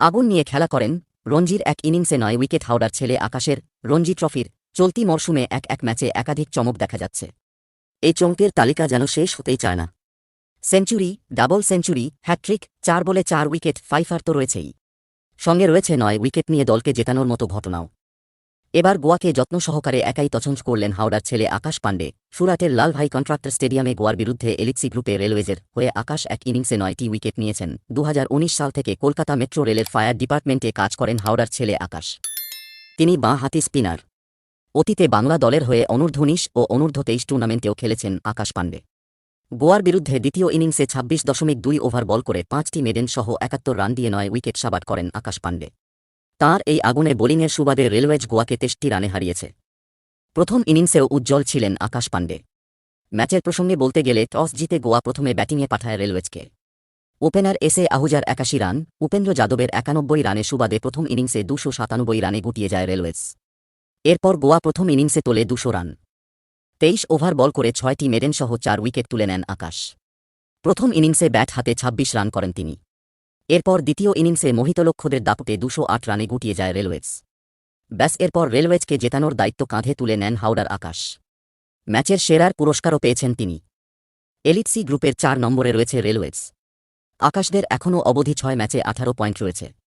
আগুন নিয়ে খেলা করেন, রঞ্জির এক ইনিংসে নয় উইকেট হাওড়ার ছেলে আকাশের রঞ্জি ট্রফির চলতি মরশুমে এক এক ম্যাচে একাধিক চমক দেখা যাচ্ছে। এই চমকের তালিকা যেন শেষ হতেই চায় না। সেঞ্চুরি, ডাবল সেঞ্চুরি হ্যাট্রিক চার বলে চার উইকেট, ফাইফার তো রয়েছেই। সঙ্গে রয়েছে নয় উইকেট নিয়ে দলকে জেতানোর মতো ঘটনাও। এবার গোয়াকে যত্ন সহকারে একাই তছঞ্চ করলেন হাওড়ার ছেলে আকাশ পাণ্ডে। সুরাটের লালভাই কন্ট্রাক্টর স্টেডিয়ামে গোয়ার বিরুদ্ধে এলিক্সি গ্রুপে রেলওয়েজের হয়ে আকাশ এক ইনিংসে নয়টি উইকেট নিয়েছেন। দু হাজার উনিশ সাল থেকে কলকাতা মেট্রো রেলের ফায়ার ডিপার্টমেন্টে কাজ করেন হাওড়ার ছেলে আকাশ। তিনি বাঁ হাতি স্পিনার। অতীতে বাংলা দলের হয়ে অনূর্ধ্ব উনিশ ও অনূর্ধ্ব তেইশ টুর্নামেন্টেও খেলেছেন আকাশ পাণ্ডে। গোয়ার বিরুদ্ধে দ্বিতীয় ইনিংসে ছাব্বিশ দশমিক দুই ওভার বল করে পাঁচটি মেডেন সহ একাত্তর রান দিয়ে নয় উইকেট সাবাট করেন আকাশ পাণ্ডে। তাঁর এই আগুনে বোলিংয়ের সুবাদে রেলওয়েজ গোয়াকে তেষ্টি রানে হারিয়েছে। প্রথম ইনিংসেও উজ্জ্বল ছিলেন আকাশ পাণ্ডে। ম্যাচের প্রসঙ্গে বলতে গেলে টস জিতে গোয়া প্রথমে ব্যাটিংয়ে পাঠায় রেলওয়েজকে। ওপেনার এস এ আহুজার একাশি রান, উপেন্দ্র যাদবের একানব্বই রানে সুবাদে প্রথম ইনিংসে দুশো সাতানব্বই রানে গুটিয়ে যায় রেলওয়েজ। এরপর গোয়া প্রথম ইনিংসে তোলে দুশো রান। তেইশ ওভার বল করে ছয়টি মেডেনসহ চার উইকেট তুলে নেন আকাশ। প্রথম ইনিংসে ব্যাট হাতে ২৬ রান করেন তিনি। এরপর দ্বিতীয় ইনিংসে মোহিত লক্ষ্যদের দাপটে দুশো আট রানে গুটিয়ে যায় রেলওয়েজ। ব্যাস, এরপর রেলওয়েজকে জেতানোর দায়িত্ব কাঁধে তুলে নেন হাওড়ার আকাশ। ম্যাচের সেরার পুরস্কারও পেয়েছেন তিনি। এলিটসি গ্রুপের চার নম্বরে রয়েছে রেলওয়েজ। আকাশদের এখনও অবধি ছয় ম্যাচে আঠারো পয়েন্ট রয়েছে।